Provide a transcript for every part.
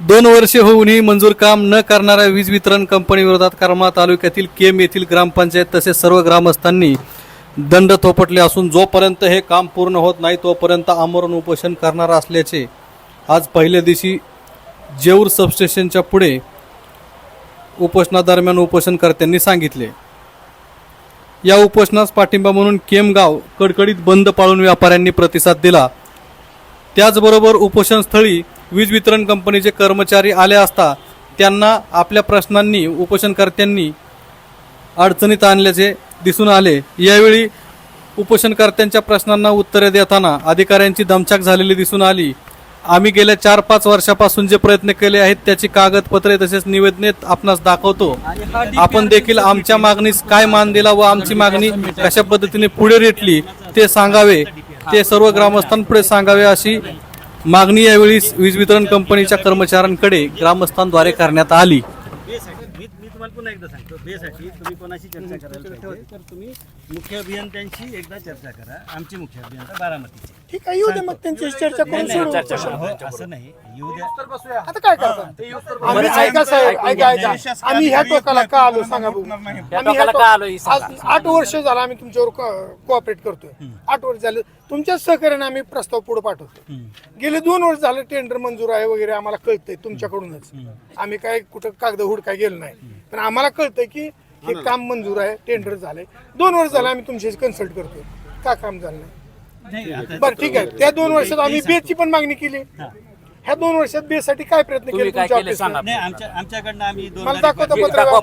दोन वर्षे होऊनही मंजूर काम न करणाऱ्या वीज वितरण कंपनी विरोधात करमाळा तालुक्यातील केम येथील ग्रामपंचायत तसेच सर्व ग्रामस्थांनी दंड थोपटले असून जोपर्यंत हे काम पूर्ण होत नाही तोपर्यंत आमरण उपोषण करणार असल्याचे आज पहिल्या दिवशी जेऊर सबस्टेशनच्या पुढे उपोषणादरम्यान उपोषणकर्त्यांनी सांगितले. या उपोषणास पाठिंबा म्हणून केमगाव कडकडीत बंद पाळून व्यापाऱ्यांनी प्रतिसाद दिला. त्याचबरोबर उपोषणस्थळी वीज वितरण कंपनीचे कर्मचारी आले असता त्यांना आपल्या प्रश्नांनी उपोषणकर्त्यांनी अडचणीत आणल्याचे दिसून आले. यावेळी उपोषणकर्त्यांच्या प्रश्नांना उत्तरे देताना अधिकाऱ्यांची दमछाक झालेली दिसून आली. आम्ही गेल्या चार पाच वर्षापासून जे प्रयत्न केले आहेत त्याची कागदपत्रे तसेच निवेदने आपणास दाखवतो. आपण देखील आमच्या मागणीस काय मान दिला व आमची मागणी कशा पद्धतीने पुढे रेटली ते सांगावे. ते सर्व ग्रामस्थांपुढे सांगावे अशी मागणी यावेळी वीज वितरण कंपनीच्या कर्मचाऱ्यांकडे ग्रामस्थांद्वारे करण्यात आली. मी मी तुम्हाला पुन्हा एकदा सांगतो. बेसाठी तुम्ही कोणाशी चर्चा करायला पाहिजे? तर तुम्ही मुख्य अभियंत्यांशी एकदा चर्चा करा. आमचे मुख्य अभियंता बारामतीचे ठीक आहे येऊ दे मग त्यांची चर्चा करून सोडवू. हो, असं नाही. येऊ द्या आता काय करता? आम्ही ऐका साहेब ऐका ऐका. आम्ही ह्या टोकाला का आलो सांगा बघू. आम्ही ह्या टोक- आज आठ वर्ष झालं आम्ही तुमच्यावर कोऑपरेट करतोय. आठ वर्ष झाले. तुमच्याच सहकार्याने आम्ही प्रस्ताव पुढे पाठवतो गेले दोन वर्ष झाले टेंडर मंजूर आहे वगैरे आम्हाला कळतंय तुमच्याकडूनच. आम्ही काय कुठं कागद हुडकाय गेलो नाही. पण आम्हाला कळतंय की हे काम मंजूर आहे टेंडर झालंय. दोन वर्ष झालं आम्ही तुमच्याशी कन्सल्ट करतोय. का काम झालं नाही? बरं ठीक आहे. त्या दोन वर्षात आम्ही बेची पण मागणी केली. ह्या दोन वर्षात बेसाठी काय प्रयत्न केले तुमच्या ऑफिसनं? नाही आमच्या आमच्याकडनं आम्ही दोन मला दाखवा पत्र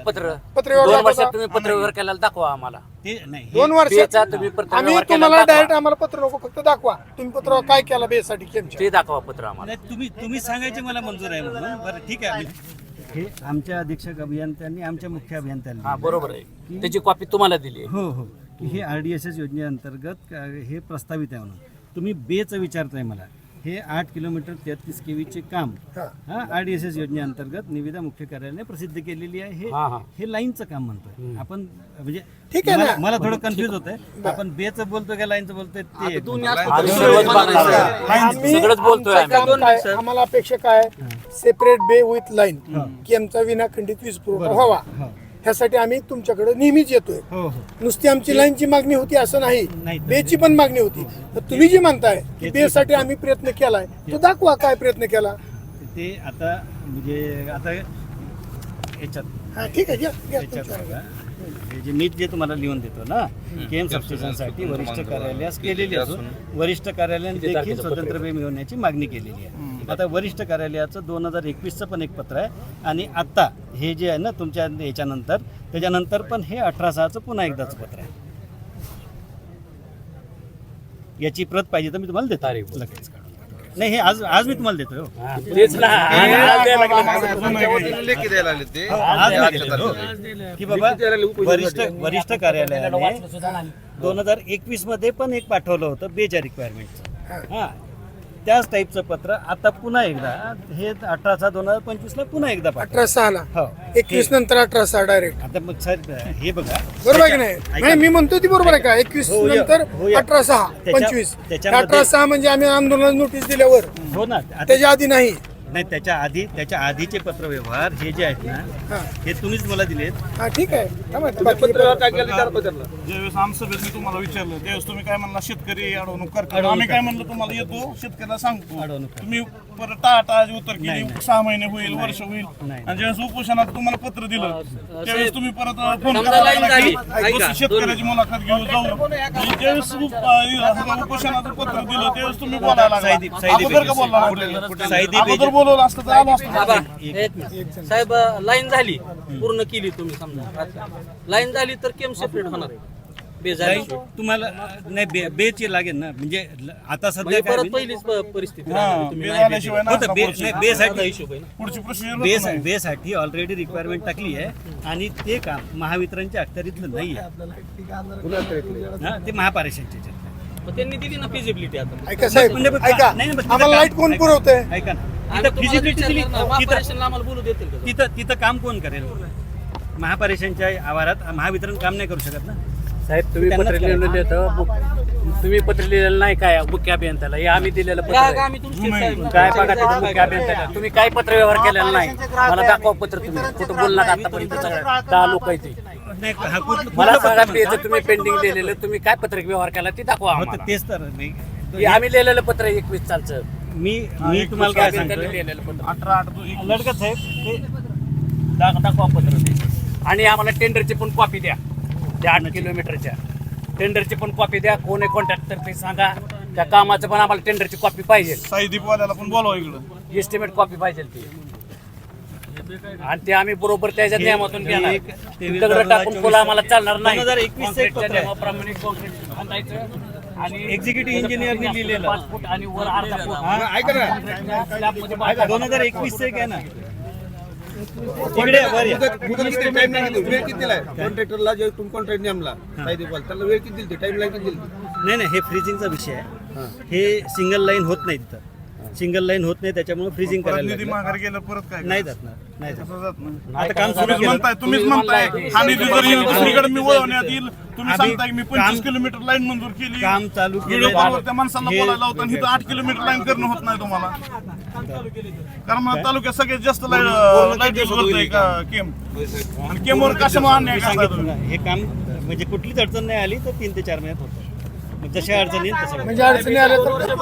पत्र. पत्रव्यवहार दोन दाखवता. वर्षात तुम्ही पत्रव्यवहार केलेला दाखवा आम्हाला. ते नाही हे- दोन बेचा वर्षात तुम्ही पत्र आम्ही तुम्हाला केला डायरेक्ट दाखवा. आम्हाला पत्र नको फक्त दाखवा. तुम्ही पत्र काय केला बेसाठी केमच्या ते दाखवा पत्र आम्हाला. नाही तुम्ही तुम्ही सांगायचे मला मंजूर आहे म्हणून. बरं ठीक आहे. आम्ही- हे आमच्या अधीक्षक अभियंत्यांनी आमच्या मुख्य अभियंत्यांनी हा बरोबर आहे. त्याची कॉपी तुम्हाला दिली आहे. हो हो. की हे आर डी एस एस योजनेअंतर्गत का- हे प्रस्तावित आहे म्हणून. तुम्ही बेचं विचारताय मला. हे आठ किलोमीटर तेहतीस केवीचे काम हा. हा आर डी एस एस योजनेअंतर्गत निविदा मुख्य कार्यालयाने प्रसिद्ध केलेली आहे. हे हा, लाईनचं काम म्हणतोय. आपण म्हणजे ठीक आहे मला ना. मला थोडं कन्फ्युज होत आहे आपण बेचं बोलतोय का लाईनचं बोलतोय ते? आम्हाला अपेक्षा काय सेपरेट बे विथ लाईन की आमचा विनाखंडित वीज पुरवठा व्हावा. ह्यासाठी आम्ही तुमच्याकडे नेहमीच येतोय. हो हो. नुसती आमची लाईनची मागणी होती असं नाही. नाही. बेची पण मागणी होती. तर तुम्ही जी म्हणताय की बेसाठी आम्ही प्रयत्न केलाय. तो दाखवा काय प्रयत्न केला. ते आता म्हणजे आता याच्यात हा ठीक आहे. हे जे मी जे तुम्हाला लिहून देतो ना केम सबस्टेशनसाठी वरिष्ठ कार्यालयास केलेली असून? वरिष्ठ कार्यालयाने देखील स्वतंत्र वे मिळवण्याची मागणी केलेली आहे. आता वरिष्ठ कार्यालयाचं दोन हजार एकवीसचं पण एक पत्र आहे आणि आता हे जे आहे ना तुमच्या याच्यानंतर त्याच्यानंतर पण हे अठरा सहाचं पुन्हा एकदाचं पत्र आहे. याची प्रत पाहिजे तर मी तुम्हाला देतो. लगेच. नाही हे आज आज मी तुम्हाला देतोय हो. हा, तेच ना. आज द्यायला लागलं. लेखी द्यायला आले ते. आज नाही दिलेलं, हो. की बाबा वरिष्ठ वरिष्ठ कार्यालयाने दोन हजार एकवीसमध्ये पण एक पाठवलं होतं बेच्या रिक्वायरमेंटचं हा. त्याच टाईपचं पत्र आता पुन्हा एकदा हे अठरा सहा दोन हजार पंचवीस ला पुन्हा एकदा अठरा सहा ला हो. एकवीस नंतर अठरा सहा डायरेक्ट आता मग सर हे बघा. बरोबर आहे की नाही? मी म्हणतो ती बरोबर आहे का? एकवीस हो या, नंतर हो या. अठरा सहा त्याच्या- पंचवीस. त्याच्यामध्ये- अठरा सहा म्हणजे आम्ही आंदोलन नोटीस दिल्यावर. हो ना. आता त्याच्या आधी नाही. नाही त्याच्या आधी त्याच्या आधीचे पत्र व्यवहार हे जे आहेत ना हा. तुम्हीच मला दिलेत. हा ठीक आहे. थांबा, बाकी- ज्यावेळेस आमसभेत मी तुम्हाला विचारलं त्यावेळेस तुम्ही काय म्हणला शेतकरी अडवणूक करतात आम्ही काय म्हणलं तुम्हाला येतो शेतकऱ्याला सांगतो. अडवणूक तुम्ही परत टाळाटाळाची उत्तर नाही, केली नाही. सहा महिने होईल वर्ष होईल. नाही. आणि ज्यावेळेस उपोषणात तुम्हाला पत्र दिलं त्यावेळेस तुम्ही परत फोन समजा करायला लागला. ऐका, शेतकऱ्याची मुलाखत घेऊ जाऊ. आणि ज्यावेळेस उप- अं, उपोषणाचं पत्र दिलं त्यावेळेस तुम्ही बोलायला लागला. साईदी अगोदर का पेजेस. बोलला कुठे- नव्हते? साईदी अगोदर पेजेस. बोलवलं असतं तर आलो असतो. बाबा एक मिनिट. साहेब लाईन झाली. पूर्ण केली तुम्ही समजा. लाईन झाली तर केम सेपरेट होणार? आहे बेजारी काही तुम्हाला नाही बे बेची लागेल ना. म्हणजे ल- आता सध्या म्हणजे काय परत होईल? पहिलीच प- परिस्थिती हा, राहणार. तुम्ही. बे नाही झाल्याशिवाय भेटले. होतं, बे- पुढची- नाही, बेसाठी साधा हिशोब आहे ना. पुढची प्रोसिजर बेस बेसाठी ऑलरेडी रिक्वायरमेंट टाकली आहे. आणि ते काम महावितरणच्या अखत्यारीतलं नाही आहे. हा, ते. मग त्यांनी दिली ना फिजिबिलिटी आता? ऐका साहेब म्हणजे ऐका. नाही, आम्हाला तिथं लाइट कोण ऐका- पुरवतंय? ऐका ना. तिथं आम्हाला बोलू देतील का तिथं तिथं काम कोण करेल? महापारेषणच्या आवारात महावितरण काम नाही करू शकत ना? साहेब तुम्ही त्यांनाच पत्र. लिहिलेलं येतं तुम्ही पत्र लिहिलेलं नाही काय? मुख्य अभियंत्याला हे आम्ही दिलेलं पत्र ग्राहक आहे. आम्ही तुमचे साहेब काय बघा तिथं मुख्य अभियंत्याला तुम्ही काय पत्र व्यवहार केलेला नाही? मला दाखवा पत्र तुम्ही. कुठं बोलणार आतापर्यंत सगळ्या दहा लोक. नाही, हा कुठलं- मला सांगा याचं तुम्ही पेंडिंग लिहिलेलं तुम्ही काय पत्रक व्यवहार केला ते दाखवा हो, तर आम्हाला. तेच तर मी हे आम्ही लिहिलेलं पत्र आहे एकवीस चालचं मी मी तुम्हाला काय सांगतो अठरा आठ लडकत साहेब ते दाख- दाखवा पत्र ते. आणि आम्हाला टेंडरची पण कॉपी द्या. त्या आठ किलोमीटरच्या टेंडरची पण कॉपी द्या. कोण आहे कॉन्ट्रॅक्टर ते सांगा. त्या कामाचं पण आम्हाला टेंडरची कॉपी पाहिजे. साईदीपवाल्याला पण बोलवा इकडं. एस्टिमेट कॉपी पाहिजे ती. आणि ते आम्ही बरोबर त्याच्या नियमातून घेणार दगड टाकून पुला आम्हाला चालणार नाही? 2021 चं एक आणि Executive engineer ने लिहिलेलं. पाच फूट आणि वर अर्धा फूट. हा. दोन हजार एकवीस एक आहे ना. कॉन्ट्रॅक्टरला जे तुम्ही कॉन्ट्रॅक्ट नेमला त्याला वेळ किती दिली टाइम लाईन किती दिली नाही नाही. हे फ्रीजिंगचा विषय आहे. हे. सिंगल लाईन होत नाही तिथं. सिंगल लाईन होत नाही त्याच्यामुळे फ्रीजिंग परत करायला निधी लागलं. माघार गेलं परत काय नाही जात ना नाही जात. आता काम सुरू तुम्हीच केलं. म्हणताय तुम्हीच तुम्ही म्हणताय. हा निधी जर येईल दुसरीकडे मी वळवण्यात येईल तुम्ही आम्ही सांगताय की मी काम- पंचवीस किलोमीटर लाईन मंजूर केली. काम चालू व्हिडिओ. कॉलवर त्या माणसांना हे- बोलायला होतं आणि इथं आठ किलोमीटर लाईन करणं होत नाही तुम्हाला. कारण मला तालुक्यात सगळ्यात जास्त लाइट लाइट यूज होतंय का केम आणि केमवर कशामुळे अन्याय करताय तुम्ही? हे काम म्हणजे कुठलीच अडचण नाही आली तर तीन ते चार महिन्यात होतं. जशा अडचणी येईल तसं म्हणजे अडचणी आल्या तर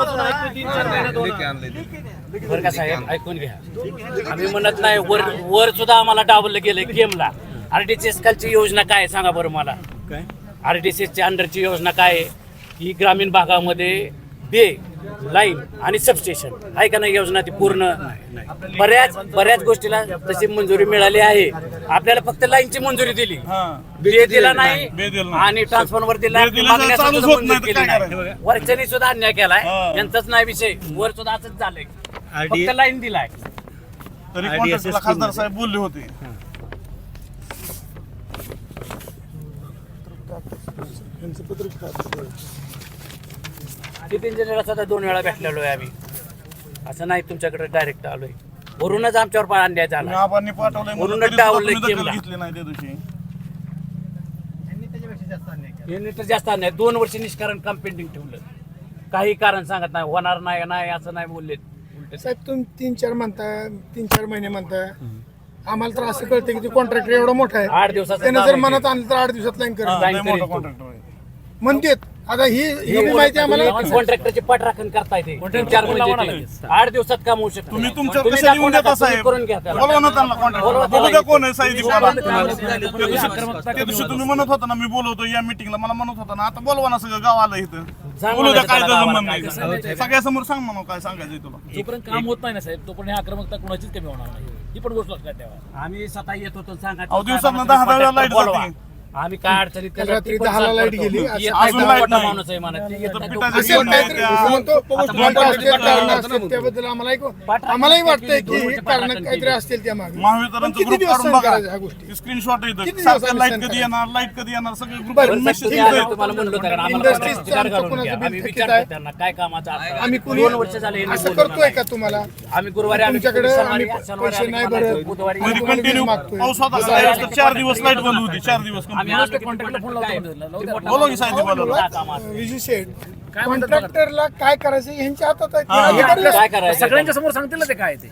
बरं का साहेब ऐकून घ्या. आम्ही म्हणत नाही वर वर सुद्धा आम्हाला डावलं गेलंय गेमला. आरडीसीएस खालची योजना काय आहे सांगा बरं मला. काय? आरडीसीएसच्या अंडरची योजना काय आहे? ही ग्रामीण भागामध्ये बे लाईन आणि सबस्टेशन आहे का नाही योजना ती पूर्ण? बऱ्याच बऱ्याच गोष्टीला तशी मंजुरी मिळाली आहे. आपल्याला फक्त लाईनची मंजुरी दिली. हा. बे दिला नाही बे दिला नाही. आणि ट्रान्सफॉर्मर दिला? वरच्यानी सुद्धा अन्याय केलाय. यांचाच नाही विषय. वर सुद्धा असंच झालंय. फक्त लाईन दिलाय. तरी खासदार. साहेब बोलले होते. चीफ इंजिनियर सुद्धा दोन वेळा भेटलेलो आहे आम्ही. असं नाही तुमच्याकडे डायरेक्ट आलोय. वरूनच आमच्यावर पण अन्याय झाला. आबांनी पाठवलंय म्हणून म्हणूनच तरी सुद्धा डावलंय तुम्ही दखल केमला. घेतली नाही त्या दिवशी. यांनी तर जास्त अन्याय. दोन वर्ष निष्कारण काम पेंडिंग ठेवलं. काही कारण सांगत नाही. होणार नाही नाही असं नाही बोलले साहेब तुम्ही तीन चार म्हणताय तीन चार महिने म्हणताय आम्हाला तर असं कळतं की कॉन्ट्रॅक्टर एवढा मोठा आहे. आठ दिवसाचं त्यानं काम जर आहे मनात आणलं तर आठ दिवसात लाईन हा, लाईन लय मोठा आहे. म्हणतेत. आता ही ही बी माहिती आम्हाला कॉन्ट्रॅक्टरची पाठराखण करता येते चार महिने. आठ दिवसात काम होऊ शकतं तुम्ही तुमच्या तुम्ही कशा येऊन दाखवा देता तुम्ही साहेब करून घ्या त्याला. बोलवा ना त्यांना बोलवा कॉन्ट्रॅक्ट त्याला. बघू द्या कोण आहे बोलवा. त्याला. त्या दिवशी- त्या दिवशी तुम्ही म्हणत होता ना मी बोलवतो या मिटिंगला मला म्हणत होता ना आता बोलवा ना सगळं गाव आलं इथं सांग बोलू द्या मला काय त्याला आहे का? सगळ्यासमोर सांग म्हणून काय सांगायचंय तुला जोपर्यंत काम होत नाही ना साहेब तोपर्यंत ही आक्रमकता कोणाचीच कमी होणार नाही ही पण गोष्ट लक्षात ठेवा आम्ही स्वतः येत होतो सांगा अहो, दिवसातनं दहा दहा वेळा लाइट. जाते. आम्ही काय अडचणीत त्याला रात्री ती पण दहाला. लाइट गेली. येत असं- नाही अजून तो लाइट मोठा नाही. माणूस आहे म्हणा ती येत इथं नाही तो पिठाची असेल बिल नाही काहीतरी त्या- म्हणतो कारणं त्याबद्दल आम्हाला ऐकू आम्हालाही वाटतंय की कारण काहीतरी. असतील त्या मागे पण महावितरणचं किती ग्रुप दिवस काढून सहन बघा करायचं ह्या गोष्टी स्क्रीनशॉट किती येतं दिवस सारखं आम्ही लाइट सहन कधी येणार लाइट कधी येणार सगळे ग्रुप बरं, पण ठीक सत्य आहे. आहे, तुम्हाला म्हणलो होतं कारण आम्हाला इंडस्ट्रीजचं कोणाचं बिगाड आमचं घालून कोणाचं घ्या. बिल आम्ही थकीत विचारतो आहे. त्यांना काय कामाचा आता. आम्ही कुणी दोन वर्ष झाले यांनी असं करतोय नाही. का तुम्हाला आम्ही गुरुवारी आम्ही तुमच्याकडे शनिवारी- आम्ही शनिवारी पैसे आम्ही नाही. बुधवारी मध्ये कंटिन्यू बिल मागतोय. पाऊस होता त्यावेळेस तर चार दिवस लाइट बंद होती चार दिवस कॉन्ट्रॅक्टरला काय करायचं? यांच्या हातात आहे. सगळ्यांच्या समोर सांगतील ना ते काय ते.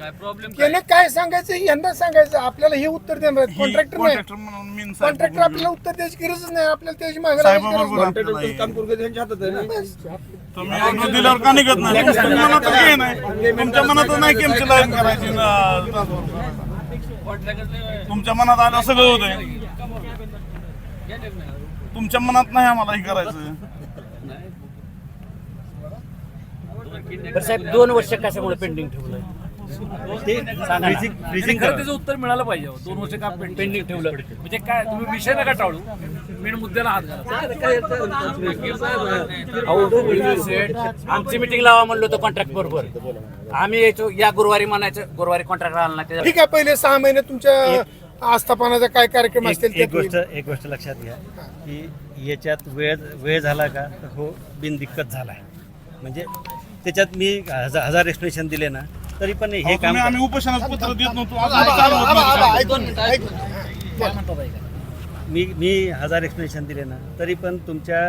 त्याने काय? सांगायचं? यांना सांगायचं. आपल्याला हे उत्तर देणार आहेत. कॉन्ट्रॅक्टर नाही. कॉन्ट्रॅक्टर म्हणून मीन साहेब कॉन्ट्रॅक्टर आपल्याला उत्तर द्यायची गरजच नाही. आपल्याला त्याची मागणी काम त्यांच्या हातात आहे तुम्ही दिल्यावर का निघत नाही? तुमच्या मनात नाही. की आमची लाईन करायची ना तुमच्या मनात आलं सगळं होतंय. तुमच्या मनात नाही आम्हाला हे करायचं बरं साहेब दोन वर्ष कशामुळे पेंडिंग ठेवलं ते सांगा ना. फ्रीजिंग फ्रीजिंग खरं त्याचं उत्तर मिळालं पाहिजे हो. दोन वर्ष का पेंडिंग ठेवलं म्हणजे काय तुम्ही विषय नका टाळू मेन मुद्द्याला हात घाला अहो, सेठ, आमची मिटिंग लावा म्हणलो होतो कॉन्ट्रॅक्ट बरोबर आम्ही यायचो या गुरुवारी म्हणायचं गुरुवारी कॉन्ट्रॅक्ट आला नाही त्याच्या ठीक आहे पहिले सहा महिने तुमच्या आस्थापनाचा काय कार्यक्रम एक असतील एक गोष्ट एक गोष्ट लक्षात घ्या की याच्यात वेळ वेळ झाला का तर हो बिनदिक्कत झाला आहे म्हणजे त्याच्यात मी हजार हजार एक्सप्लेनेशन दिले ना तरी पण हे काम आम्ही उपोषणाचं पत्र देत नव्हतो. मी मी हजार एक्सप्लेनेशन दिले ना तरी पण तुमच्या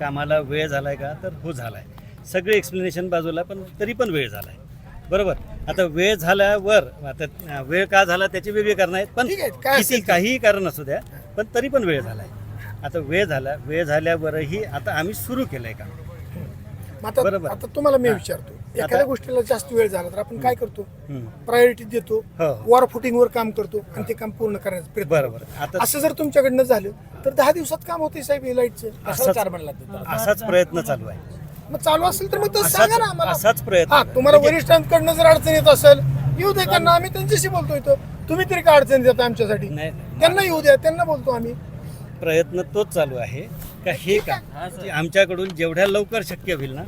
कामाला वेळ झाला आहे का? तर हो झाला आहे सगळे एक्सप्लेनेशन बाजूला पण तरी पण वेळ झाला आहे बरोबर? आता वेळ झाल्यावर आता वेळ का झाला त्याची वेगळी कारणं आहेत पण ठीक आहे, काय किती असेल ते. काहीही कारण असू द्या पण तरी पण वेळ झाला आहे आता वेळ झाला वेळ झाल्यावरही आता आम्ही सुरू केलं आहे का मग आता बरोबर. आता तुम्हाला मी विचारतो एखाद्या गोष्टीला जास्त वेळ झाला तर आपण काय करतो? प्रायोरिटी देतो हो. वॉर फुटिंगवर काम करतो आणि ते काम पूर्ण करण्याचा प्रयत्न बरोबर. करतो. आता असं जर तुमच्याकडनं झालं तर दहा दिवसात काम होते साहेब हे लाईटचं. असाच असाच प्रयत्न चालू आहे. मग चालू असेल तर मग तसं सांगा ना आम्हाला. असाच प्रयत्न. हा तुम्हाला म्हणजे- वरिष्ठांकडनं जर अडचण येत असेल येऊ दे त्यांना आम्ही त्यांच्याशी बोलतो इथं. तुम्ही तरी काय अडचण देता आमच्यासाठी? नाही त्यांना येऊ द्या त्यांना बोलतो आम्ही. प्रयत्न तोच चालू आहे. का हे जे आमच्याकडून जेवढ्या लवकर शक्य होईल ना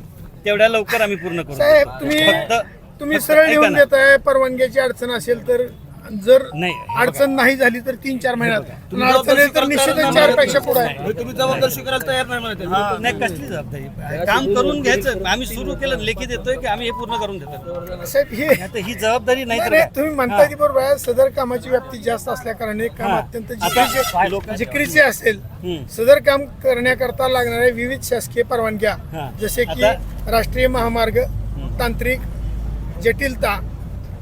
तेवढ्या लवकर आम्ही पूर्ण करू साहेब तुम्ही फक्त तुम्ही फक्त सरळ ऐका लिहून ना. देताय परवानग्याची अडचण असेल तर जर नाही, हे बघा. अडचण नाही झाली तर तीन चार महिन्यात आणि अडचण तर निश्चितच चारपेक्षा पुढे आहे तुम्ही जबाबदारी स्वीकारायला तयार नाही म्हणत आहे. नाही कसली जबाबदारी काम करून घ्यायचं आम्ही सुरू केलं लेखी देतोय की आम्ही हे पूर्ण करून देतो साहेब हे आता ही जबाबदारी नाही तर काय? तुम्ही म्हणताय ती बरोबर आहे सदर कामाची व्याप्ती जास्त असल्या कारणाने काम हा. अत्यंत आता जिकिरीचे लोकांच्या- जिकिरीचे असेल. सदर काम करण्याकरता लागणाऱ्या विविध शासकीय परवानग्या हा. जसे की आता- राष्ट्रीय महामार्ग तांत्रिक जटिलता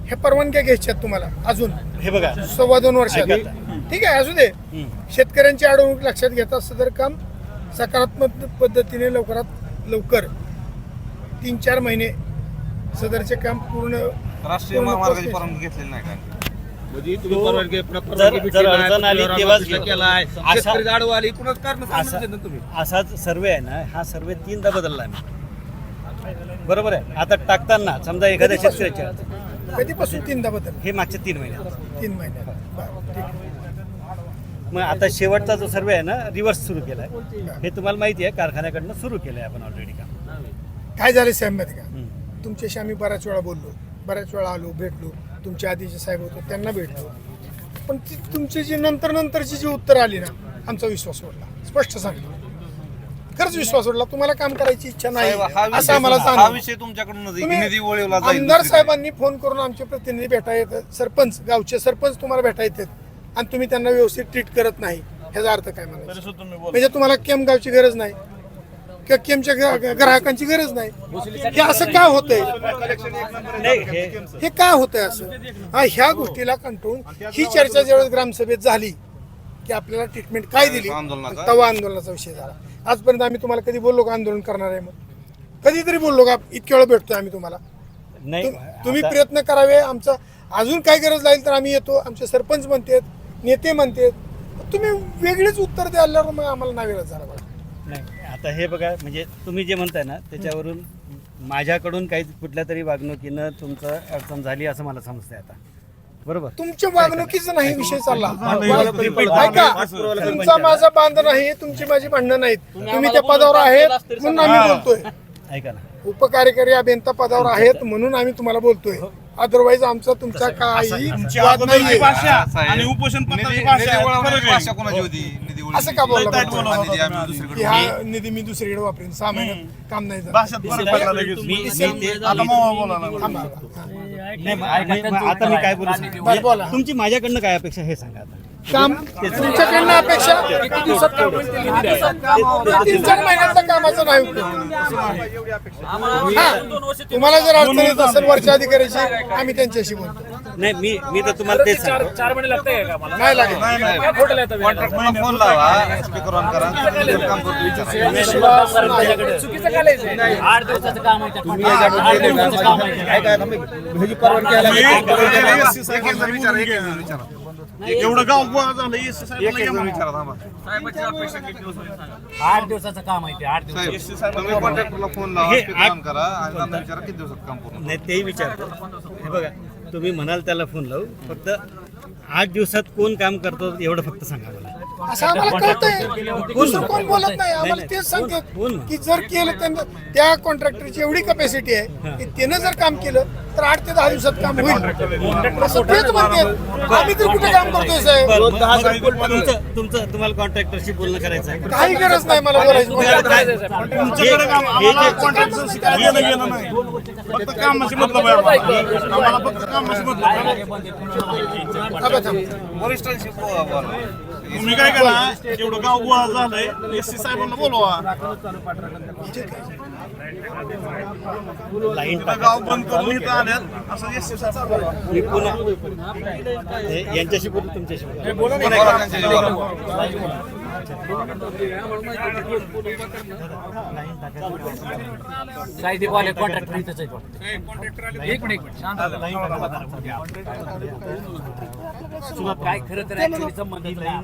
ह्या परवानग्या घ्यायच्या आहेत तुम्हाला अजून. हे बघा. सव्वा दोन वर्षात. ऐका. ठीक आहे असू दे. शेतकऱ्यांची अडवणूक लक्षात घेता सदर काम सकारात्मक पद्धतीने लवकरात लवकर तीन चार महिने सदरचे काम पूर्ण राष्ट्रीय पूर्ण महामार्गाची process. परवानगी घेतलेली नाही का? म्हणजे तुम्ही परवानगी जर- परवानगी भेटली जर नाही, अडचण आली तुम्ही तेव्हाच रामाकृष्ण घेऊ. केलाय. असा- शेतकरी आडवा आली पुन्हा कारण असा सांगत ना तुम्ही. असाच सर्वे आहे ना हा सर्वे तीनदा बदलला आहे बरोबर आहे? आता टाकताना समजा एखाद्या शेतकऱ्याच्या कधीपासून तीनदा बदल? हे मागच्या तीन महिन्यात तीन महिन्यात बरं, ठीक आहे. मग आता शेवटचा जो सर्वे आहे ना रिव्हर्स सुरू केला आहे हे तुम्हाला माहिती आहे कारखान्याकडनं सुरू केलं आहे आपण ऑलरेडी काम. काय झालं साहेब माहिती का? हम्म. तुमच्याशी आम्ही बऱ्याच वेळा बोललो. बऱ्याच वेळा आलो भेटलो. तुमच्या आधीचे साहेब होते त्यांना भेटलो. पण ती तुमची जी नंतर नंतरची जी उत्तर आली ना आमचा विश्वास उडला स्पष्ट सांगतो. खरंच विश्वास उडला. तुम्हाला काम करायची इच्छा नाही. साहेब, हा असं आम्हाला विषय- हा जाणवलं. विषय तुमच्याकडून तुम्ही निधी वळवला जाईल आमदार दुसरीकडे. साहेबांनी फोन करून आमचे प्रतिनिधी भेटा येतात सरपंच गावचे सरपंच तुम्हाला भेटा येतात आणि तुम्ही त्यांना व्यवस्थित ट्रीट करत नाही. ह्याचा अर्थ काय म्हणायचा? तरी सुद्धा तुम्ही बोला. म्हणजे तुम्हाला केम गावची गरज नाही. किंवा केमच्या ग्राहकांची गरज नाही. हे असं का होतंय? नाही हे हे का होतंय असं? हा ह्या गोष्टीला कंट्रोल ही चर्चा ज्यावेळेस ग्रामसभेत झाली की आपल्याला ट्रीटमेंट काय दिली? आंदोलनाचा? तवा आंदोलनाचा विषय झाला. आजपर्यंत आम्ही तुम्हाला कधी बोललो का आंदोलन करणार आहे मग कधीतरी बोललो का? इतक्या वेळ भेटतोय आम्ही तुम्हाला. नाही तुम- तुम्ही आता- प्रयत्न करावे. आमचा अजून काय गरज लागेल तर आम्ही येतो. आमचे सरपंच म्हणतात नेते म्हणतात. तुम्ही वेगळीच उत्तर द्यायला मग आम्हाला नावेलाच झाला बघा नाही आता हे बघा म्हणजे तुम्ही जे म्हणताय ना त्याच्यावरून माझ्याकडून काही कुठल्या तरी वागणुकीनं तुमचं अडचण झाली असं मला समजतंय आता. बरोबर. तुमच्या वागणुकीचा नाही विषय चालला. ऐका तुमचा माझा बांध नाही. तुमची माझी भांडणं नाहीत. तुम्ही त्या पदावर आहेत म्हणून आम्ही बोलतोय. ऐका ना. उपकार्यकारी अभियंता पदावर आहेत म्हणून आम्ही तुम्हाला बोलतोय. अदरवाईज आमचा तुमचा काही तुमची वाद नाहीये. भाषा साहेब, आणि उपोषण भाषा. कोणाची होती. असं का बोलला? बोलला हा निधी आम्ही की दुसरीकडे हा निधी मी दुसरीकडे वापरेन. सहा महिन्यात काम नाही झालं. आता मी- मग आता मी काय बोलू बोला. तुमची माझ्याकडनं काय अपेक्षा हे सांगा काम तुमच्याकडनं अपेक्षा किती दिवसात काम होईल? तीन चार महिन्याचा कामाचं नाही उपयोग. हा, तुम्हाला जर अडचण येत असेल वरच्या अधिकाऱ्याची आम्ही त्यांच्याशी बोलतो नाही मी मी तर तुम्हाला तेच सांगतो चार महिने लागते का मला नाही लागेल कॉन्ट्रॅक्टरला फोन लावा स्पीकर ऑन करा काम करतो. चुकीचं काय? आठ दिवसाचं काम आहे तुम्ही याच्याकडे आठ गेले ना, दिवसाचं काम आहे काय काय थांबे. ह्याची परवानगी विचारा एवढं गाव गोळा झालं एस एक साहेबांना एक घ्या जण म्हणा. विचारा थांबा आठ दिवसाचं काम आहे ते आठ दिवस. साहेब तुम्ही कॉन्ट्रॅक्टरला फोन लावा हे स्पीकर ऑन करा आणि त्यांना विचारा किती दिवसात काम पूर्ण नाही तेही विचारतो. हे बघा तुम्ही म्हणाल त्याला फोन लावू. फक्त आठ दिवसात कोण काम करतो एवढं फक्त सांगा मला. असं आम्हाला कळतंय. दुसरं कोण बोलत नाही. आम्हाला तेच सांगतात कोण? की जर केलं त्यांना त्या कॉन्ट्रॅक्टरची एवढी कपॅसिटी आहे की त्यानं जर काम केलं तर आठ ते दहा दिवसात काम होईल. असं तेच म्हणतात आम्ही तर कुठे काम करतोय साहेब? तुमचं तुम्हाला कॉन्ट्रॅक्टरशी बोलणं करायचं आहे. काही गरज नाही मला बोलायची. वरिष्ठांशी. तुम्ही काय करा एवढं गाव गोळा झालंय एस सी साहेबांना बोलवा. गाव बंद करून इथं आल्यात असं एस सी साहेब यांच्याशी बोलू तुमच्याशी बोलू. साहित्यवाले कॉन्ट्रॅक्टर इथंच. एक मिनिट एक मिनिट शांत झाला. काय खरं तर actually संबंधित नाही.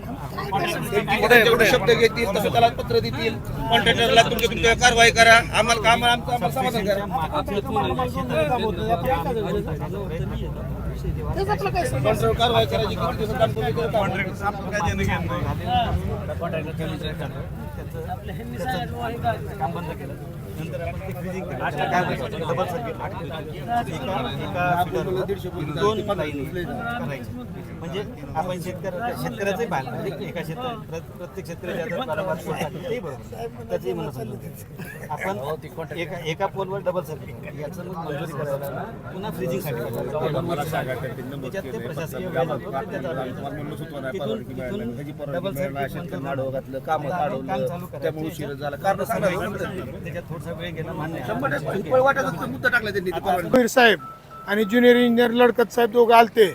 ते जेवढे शब्द घेतील तसं त्याला पत्र देतील. कॉन्ट्रॅक्टरला तुमच्या तुमच्या कारवाई करा. आम्हाला काम आमचं आम्हाला समाधान करा. कॉन्ट्रॅक्टर कारवाई करायची किती दिवसात काम तुम्ही करा. कॉन्ट्रॅक्टर आपलं काय दोन लाईनी करायची. म्हणजे आपण शेतकऱ्या शेतकऱ्याचे भाग म्हणजे एका शेतकऱ्या प्रत्येक शेतकऱ्याच्या हातात बारा पोल टाकले, ते बरोबर. त्याचंही म्हणणं समजून आपण एका एका पोलवर डबल सर्किट याचं मग मंजुरी करायला पुन्हा फ्रीजिंगसाठी त्याच्यात ते प्रशासकीय वेळ जातो, ते त्याचा वेळ जातो. तिथून- तिथून डबल सर्किट मंजूर घातलं काम काम चालू त्यामुळे उशीर झाला. कारण त्याच्यात थोडासा भोईर साहेब आणि ज्युनियर इंजिनियर लडकत साहेब दोघं आलते.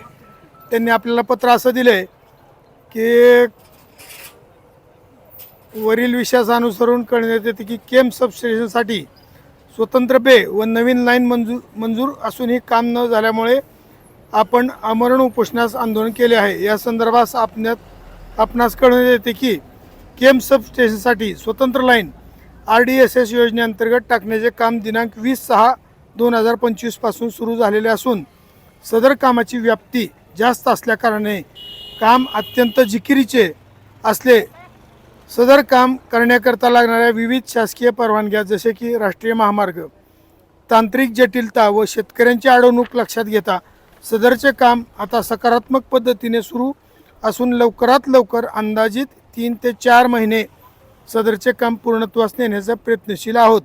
त्यांनी आपल्याला पत्र असं दिलंय की वरील विषयाचं अनुसरून कळण्यात येते की केम सबस्टेशनसाठी स्वतंत्र बे व नवीन लाईन मंजूर मंजूर असूनही काम न झाल्यामुळे आपण आमरण उपोषणास आंदोलन केले आहे. या संदर्भात आपण्यात आपणास कळण्यात येते की केम सबस्टेशनसाठी स्वतंत्र line R D S S योजनेअंतर्गत टाकण्याचे काम दिनांक वीस सहा दोन हजार पंचवीसपासून सुरू झालेले असून सदर कामाची व्याप्ती जास्त असल्याकारणे काम अत्यंत जिकिरीचे असले सदर काम करण्याकरता लागणाऱ्या विविध शासकीय परवानग्या जसे की राष्ट्रीय महामार्ग तांत्रिक जटिलता व शेतकऱ्यांची अडवणूक लक्षात घेता सदरचे काम आता सकारात्मक पद्धतीने सुरू असून लवकरात लवकर अंदाजित तीन ते चार महिने सदरचे काम पूर्णत्वास नेण्याचा प्रयत्नशील आहोत.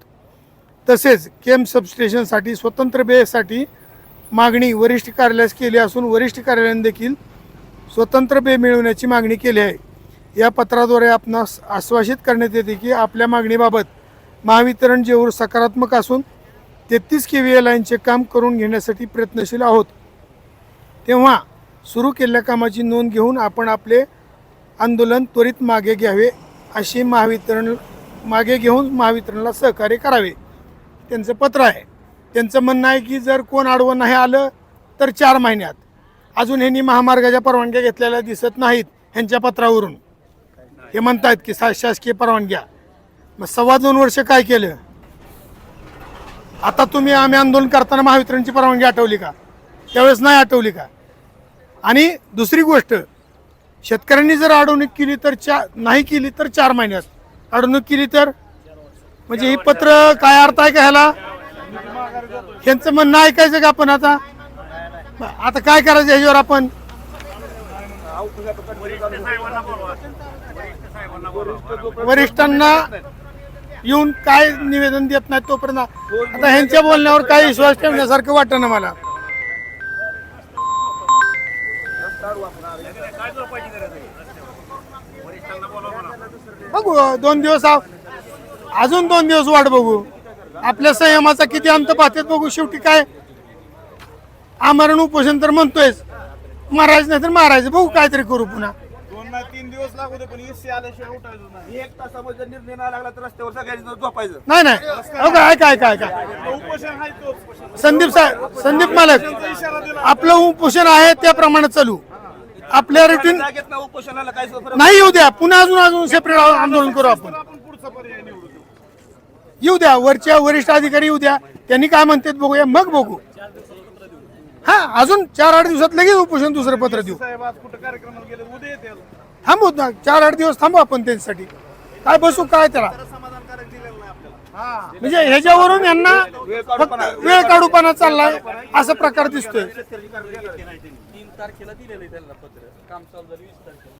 तसेच केम सबस्टेशनसाठी स्वतंत्र बेसाठी मागणी वरिष्ठ कार्यालयास केली असून वरिष्ठ कार्यालयाने देखील स्वतंत्र बे मिळवण्याची मागणी केली आहे. या पत्राद्वारे आपणास आश्वासित करण्यात येते की आपल्या मागणीबाबत महावितरण जेऊर सकारात्मक असून तेहतीस के व्ही लाईनचे काम करून घेण्यासाठी प्रयत्नशील आहोत. तेव्हा सुरू केलेल्या कामाची नोंद घेऊन आपण आपले आंदोलन त्वरित मागे घ्यावे. अशी महावितरण मागे घेऊन महावितरणला सहकार्य करावे. त्यांचं पत्र आहे. त्यांचं म्हणणं आहे की जर कोण आडवं नाही आलं तर चार महिन्यात. अजून ह्यांनी महामार्गाच्या परवानग्या घेतलेल्या दिसत नाहीत ह्यांच्या पत्रावरून. हे म्हणतायत की सा शासकीय परवानग्या. मग सव्वा दोन वर्ष काय केलं? आता तुम्ही आम्ही आंदोलन करताना महावितरणची परवानगी आठवली का? त्यावेळेस नाही आठवली का? आणि दुसरी गोष्ट शेतकऱ्यांनी जर अडवणूक केली तर चा नाही केली तर चार महिन्यात अडवणूक केली तर? म्हणजे ही पत्र काय अर्थ आहे का ह्याला? ह्यांचं म्हणणं ऐकायचं का आपण आता? आता काय करायचं ह्याच्यावर आपण? वरिष्ठांना येऊन काय निवेदन देत नाही तोपर्यंत. आता ह्यांच्या बोलण्यावर काय विश्वास ठेवण्यासारखं वाटत ना मला. बघू दोन दिवस आ- अजून दोन दिवस वाट बघू. आपल्या संयमाचा किती अंत पाहतात बघू. शेवटी काय? आमरण उपोषण तर म्हणतोयच. मारायचं नाही तर मारायचं बघू काहीतरी करू पुन्हा. दोन नाही तीन दिवस लागू दे पण एस सी आल्याशिवाय उठायचं नाही. एक तासामध्ये जर निर्णय नाही लागला तर रस्त्यावर सगळ्यांनी झोपायचं. नाही नाही. हो काय काय काय काय उपोषण आहे तोच. संदीप साहेब संदीप मालक आपलं उपोषण आहे त्याप्रमाणे चालू. आपल्या रुटीन जागेत ना उपोषणाला काय फरक नाही. येऊ द्या. पुन्हा अजून अजून सेपरेट आंदोलन करू आपण. आपण पुढचा पर्याय निवडू येऊ द्या. वरच्या वरिष्ठ अधिकारी येऊ द्या. त्यांनी काय म्हणतात बघूया. मग बघू. हा अजून चार आठ दिवसात लगेच उपोषण दुसरं पत्र देऊ. साहेब आज कुठं कार्यक्रमाला गेले? उद्या येते थांबू ना. चार आठ दिवस थांबू आपण त्यांच्यासाठी. काय बसू काय त्याला समाधानकारक दिलेलं नाही आपल्याला. म्हणजे ह्याच्यावरून यांना फक्त वेळ काढूपणा चाललाय असा प्रकार दिसतोय. तारखेला दिलेलं आहे त्यांना पत्र. काम चालू झालं वीस तारखेला.